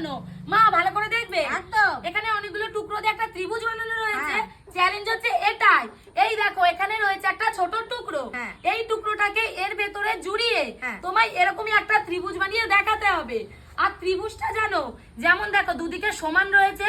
বানানো। মা ভালো করে দেখবে। এখানে অনেকগুলো টুকরো দিয়ে একটা ত্রিভুজ বানানো রয়েছে। চ্যালেঞ্জ হচ্ছে এটাই। এই দেখো এখানে রয়েছে একটা ছোট টুকরো। হ্যাঁ। এই টুকরোটাকে এর ভেতরে জুড়িয়ে হ্যাঁ। তোমায় এরকমই একটা ত্রিভুজ বানিয়ে দেখাতে হবে। আর ত্রিভুজটা জানো যেমন দেখো দুদিকে সমান রয়েছে।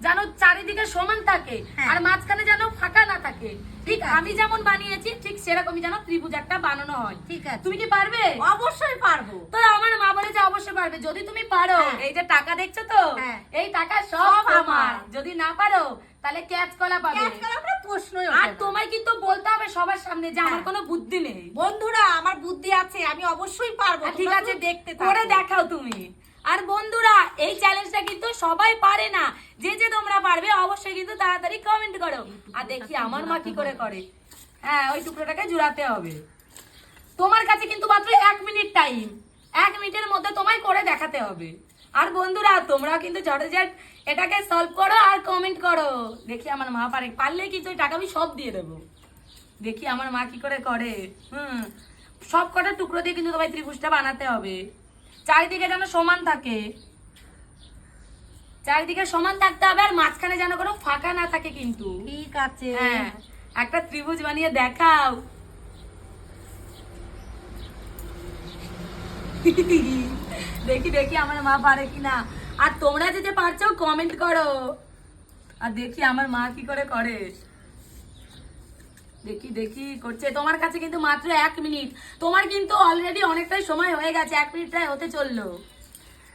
জানো চারিদিকে সমান থাকে হ্যাঁ। আর মাঝখানে যেন ফাঁকা না থাকে। ঠিক আমি যেমন বানিয়েছি ঠিক সেরকমই যেন ত্রিভুজ একটা বানানো হয়। ঠিক আছে। তুমি কি পারবে? অবশ্যই পারব। তো আমার মা বলেছে অবশ্যই পারবে। যদি তুমি পারো হ্যাঁ। এই যে টাকা দেখছ তো হ্যাঁ। এই টাকা সব আমার। যদি না পারো তাহলে ক্যাচ কলা পাবে। ক্যাচ করা আমরা প্রশ্নই আর তোমায় কিন্তু বলতে হবে সবার সামনে যে আমার। কোনো বুদ্ধি নেই। বন্ধুরা আমার বুদ্ধি আছে আমি অবশ্যই পারব ঠিক আছে দেখতে করে দেখাও তুমি। আর বন্ধুরা, এই চ্যালেঞ্জটা কিন্তু সবাই পারে না। যে যে তোমরা পারবে, অবশ্যই কিন্তু তাড়াতাড়ি কমেন্ট করো। আর দেখি আমার মা কি করে করে। হ্যাঁ ওই টুকরোটাকে জুড়াতে হবে। তোমার কাছে কিন্তু মাত্র এক মিনিট টাইম এক মিনিটের মধ্যে তোমায় করে দেখাতে হবে। আর বন্ধুরা তোমরা কিন্তু ঝটঝট এটাকে সলভ করো আর কমেন্ট করো। দেখি আমার মা পারে। পারলে কিন্তু ওই টাকা আমি সব দিয়ে দেবো। দেখি আমার মা কি করে করে। হুম সব কটা টুকরো দিয়ে কিন্তু তোমায় ত্রিভুজটা বানাতে হবে। চারিদিকে যেন সমান থাকে। চারিদিকে সমান থাকতে হবে আর মাঝখানে যেন কোনো ফাঁকা না থাকে কিন্তু। ঠিক আছে। হ্যাঁ একটা ত্রিভুজ বানিয়ে দেখাও। দেখি দেখি আমার মা পারে কিনা। আর তোমরা যে যে পারছ কমেন্ট করো। আর দেখি আমার মা কি করে করে। দেখি দেখি করছে। তোমার কাছে কিন্তু মাত্র এক মিনিট। তোমার কিন্তু অলরেডি অনেকটাই সময় হয়ে গেছে, এক মিনিট প্রায় হতে চলল।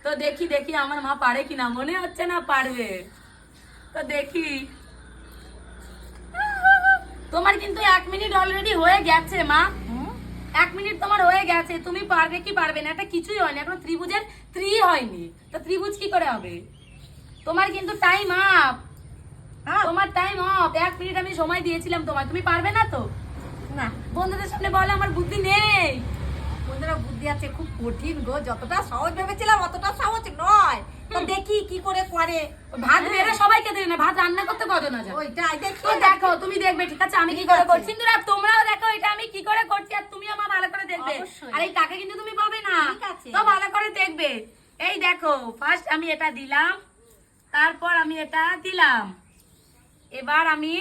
তো দেখি দেখি আমার মা পারে কিনা। মনে হচ্ছে না পারবে। তো দেখি। তোমার কিন্তু এক মিনিট অলরেডি হয়ে গেছে, মা? এক মিনিট তোমার হয়ে গেছে। তুমি পারবে কি পারবে না, এটা কিছুই হয়নি। এখন ত্রিভুজের ত্রি হয়নি। তো ত্রিভুজ কি করে হবে? তোমার কিন্তু টাইম আপ তোমার টাইম অফ এক মিনিট আমি সময় দিয়েছিলাম তোমার তুমি পারবে না তো? না। বন্ধুদের সামনে বলো আমার বুদ্ধি নেই। বন্ধুরা বুদ্ধি আছে খুব কঠিন গো। যতটা সহজ ভেবেছিলাম অতটা সহজ নয়। তো দেখি কি করে করে। ভাত বেড়ে সবাইকে দেবে না ভাত রান্না করতে কজন না ওইটাই দেখি দেখো। তুমি দেখবে ঠিক আছে? আমি কি করে করছি? কিন্তু আর তোমরাও দেখো এটা আমি কি করে করছি আর তুমি আমার ভালো করে দেখবে। আর এই টাকা কিন্তু তুমি পাবে না। ঠিক আছে। তো ভালো করে দেখবে। এই দেখো ফার্স্ট আমি এটা দিলাম তারপর আমি এটা দিলাম। এবার আমি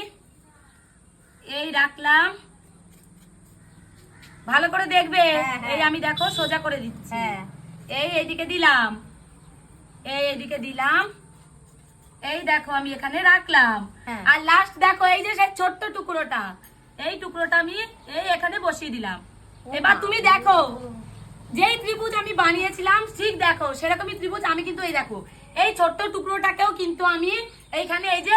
এই রাখলাম। ভালো করে দেখবে হ্যাঁ, হ্যাঁ। এই আমি দেখো সোজা করে দিচ্ছি। হ্যাঁ। এই এইদিকে দিলাম। এই এইদিকে দিলাম। এই দেখো আমি এখানে রাখলাম। আর লাস্ট দেখো এই যে সেই ছোট্ট টুকরোটা এই টুকরোটা আমি এই এখানে বসিয়ে দিলাম। এবার তুমি দেখো যেই ত্রিভুজ আমি বানিয়েছিলাম ঠিক দেখো সেরকমই ত্রিভুজ আমি কিন্তু এই দেখো এই ছোট্ট টুকরোটাকেও কিন্তু আমি এইখানে এই যে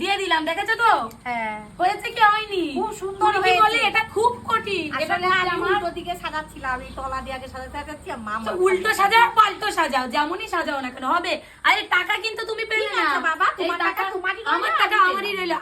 দিয়ে দিলাম দেখেছ তো? হ্যাঁ। হয়েছে কি হয়নি? খুব সুন্দর হয়েছে। বললে এটা খুব কঠিন। এটা আমি আমার উল্টো দিকে সাজাচ্ছিলাম এই তলা দিয়ে আগে সাজাতে সাজাচ্ছি আর মামা তো উল্টো সাজাও পাল্টো সাজাও যেমনই সাজাও না কেন হবে। আরে টাকা কিন্তু তুমি পেলে না। বাবা, তোমার টাকা তোমারই আমার টাকা। আমারই রইল।